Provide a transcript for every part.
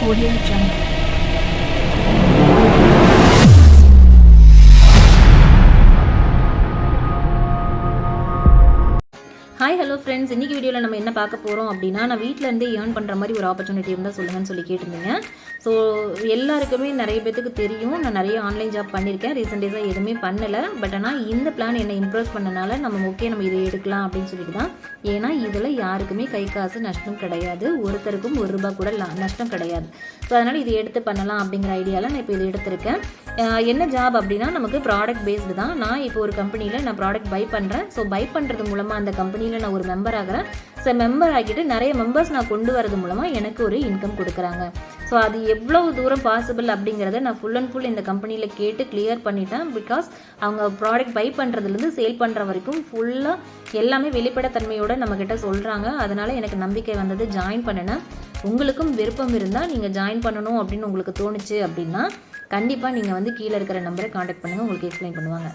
Audio Jungle. Hi hello friends இன்றைக்கி வீடியோவில் நம்ம என்ன பார்க்க போகிறோம் அப்படின்னா நான் வீட்டிலேருந்தே ஏர்ன் பண்ணுற மாதிரி ஒரு ஆப்பர்ச்சுனிட்டி இருந்தால் சொல்லுங்கன்னு சொல்லி கேட்டிருந்தீங்க. ஸோ எல்லாருக்குமே நிறைய பேத்துக்கு தெரியும். நான் நிறைய ஆன்லைன் ஜாப் பண்ணியிருக்கேன். ரீசெண்ட் டேஸாக எதுவுமே பண்ணலை. பட் ஆனால் இந்த பிளான் என்னை இம்ப்ரெஸ் பண்ணனால நம்ம ஓகே நம்ம இதை எடுக்கலாம் அப்படின்னு சொல்லிட்டு தான். ஏன்னா இதில் யாருக்குமே கை காசு நஷ்டம் கிடையாது. ஒருத்தருக்கும் ஒரு ரூபா கூட லா- நஷ்டம் கிடையாது. ஸோ அதனால் இது எடுத்து பண்ணலாம் அப்படிங்கிற ஐடியாவில் நான் இப்போ இது எடுத்திருக்கேன். என்ன ஜாப் அப்படின்னா நமக்கு ப்ராடக்ட் பேஸ்டு தான். நான் இப்போ ஒரு கம்பெனியில் நான் ப்ராடக்ட் பை பண்ணுறேன் ஸோ பை பண்ணுறது மூலமாக அந்த கம்பெனியில் நான் ஒரு மெம்பர் ஆகிறேன். ஸோ மெம்பர் ஆகிட்டு நிறைய மெம்பர்ஸ் நான் கொண்டு வரது மூலமாக எனக்கு ஒரு இன்கம் கொடுக்குறாங்க. ஸோ அது எவ்வளவு தூரம் பாசிபிள் அப்படிங்கிறத நான் ஃபுல் அண்ட் ஃபுல் இந்த கம்பெனியில் கேட்டு கிளியர் பண்ணிட்டேன். பிகாஸ் அவங்க ப்ராடக்ட் பை பண்ணுறதுலேருந்து சேல் பண்ணுற வரைக்கும் ஃபுல்லாக எல்லாமே வெளிப்படைத்தன்மையோடு நம்மக்கிட்ட சொல்கிறாங்க அதனால் எனக்கு நம்பிக்கை வந்தது ஜாயின் பண்ணினேன். உங்களுக்கும் விருப்பம் இருந்தால் நீங்கள் ஜாயின் பண்ணணும் அப்படின்னு உங்களுக்கு தோணுச்சு அப்படின்னா கண்டிப்பாக நீங்கள் வந்து கீழே இருக்கிற நம்பரை காண்டாக்ட் பண்ணுங்கள் உங்களுக்கு எக்ஸ்பிளைன் பண்ணுவாங்க.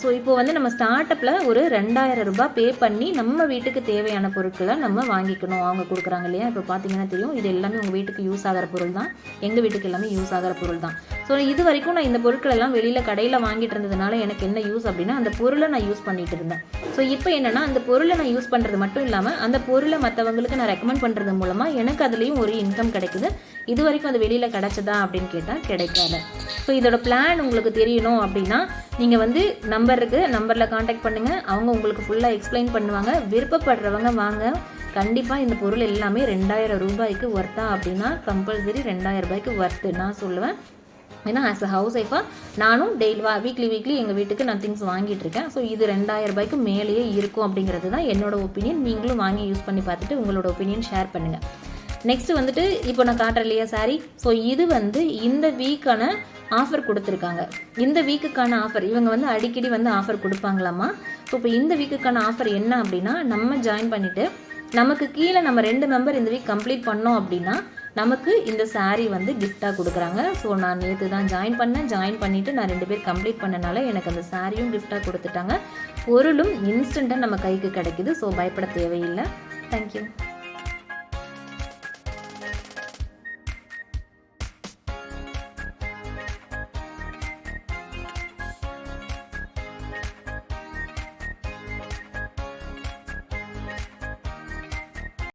ஸோ இப்போ வந்து நம்ம ஸ்டார்ட் அப்பில் ஒரு ரெண்டாயிரம் ரூபாய் பே பண்ணி நம்ம வீட்டுக்கு தேவையான பொருட்களை நம்ம வாங்கிக்கணும். அவங்க கொடுக்குறாங்க இல்லையா? இப்போ பார்த்தீங்கன்னா தெரியும். இது எல்லாமே உங்கள் வீட்டுக்கு யூஸ் ஆகிற பொருள் தான். எங்கள் வீட்டுக்கு எல்லாமே யூஸ் ஆகிற பொருள் தான். ஸோ இது வரைக்கும் நான் இந்த பொருட்கள் எல்லாம் வெளியில் கடையில் வாங்கிட்டு இருந்ததுனால எனக்கு என்ன யூஸ் அப்படின்னா அந்த பொருளை நான் யூஸ் பண்ணிட்டு இருந்தேன். ஸோ இப்போ என்னென்னா அந்த பொருளை நான் யூஸ் பண்ணுறது மட்டும் இல்லாமல் அந்த பொருளை மற்றவங்களுக்கு நான் ரெக்கமெண்ட் பண்ணுறது மூலமாக எனக்கு அதுலேயும் ஒரு இன்கம் கிடைக்குது. இது வரைக்கும் அது வெளியில் கிடச்சதா அப்படின்னு கேட்டால் கிடைக்காது. ஸோ இதோட பிளான் உங்களுக்கு தெரியணும் அப்படின்னா நீங்கள் வந்து நம்பர் இருக்குது நம்பரில் காண்டாக்ட் பண்ணுங்கள் அவங்க உங்களுக்கு ஃபுல்லாக எக்ஸ்பிளைன் பண்ணுவாங்க. விருப்பப்படுறவங்க வாங்க. கண்டிப்பாக இந்த பொருள் எல்லாமே ரெண்டாயிரம் ரூபாய்க்கு ஒர்த்தா அப்படின்னா கம்பல்சரி ரெண்டாயிரம் ரூபாய்க்கு ஒர்த்து நான் சொல்லுவேன். ஏன்னா ஆஸ் அ ஹவுஸ் ஒய்ஃபாக நானும் டெய்லி வா வீக்லி வீக்லி எங்கள் வீட்டுக்கு நான் திங்ஸ் வாங்கிட்டு இருக்கேன். ஸோ இது ரெண்டாயிரம் ரூபாய்க்கு மேலேயே இருக்கும் அப்படிங்கிறது தான் என்னோட ஒப்பீனியன் நீங்களும் வாங்கி யூஸ் பண்ணி பார்த்துட்டு உங்களோட ஒப்பீனியன் ஷேர் பண்ணுங்கள் நெக்ஸ்ட் வந்துட்டு இப்போ நான் காட்டுறேன் இல்லையா சாரி ஸோ இது வந்து இந்த வீக்கான ஆஃபர் கொடுத்துருக்காங்க. இந்த வீக்குக்கான ஆஃபர் இவங்க வந்து அடிக்கடி வந்து ஆஃபர் கொடுப்பாங்களாமா ஸோ இப்போ இந்த வீக்குக்கான ஆஃபர் என்ன அப்படின்னா நம்ம ஜாயின் பண்ணிவிட்டு நமக்கு கீழே நம்ம ரெண்டு மெம்பர் இந்த வீக் கம்ப்ளீட் பண்ணோம் அப்படின்னா நமக்கு இந்த சாரீ வந்து கிஃப்டாக கொடுக்குறாங்க. ஸோ நான் நேற்று தான் ஜாயின் பண்ணேன். ஜாயின் பண்ணிவிட்டு நான் ரெண்டு பேர் கம்ப்ளீட் பண்ணனால எனக்கு அந்த சாரியும் கிஃப்டாக கொடுத்துட்டாங்க. பொருளும் இன்ஸ்டண்ட்டாக நம்ம கைக்கு கிடைக்குது. ஸோ பயப்பட தேவையில்லை. தேங்க்யூ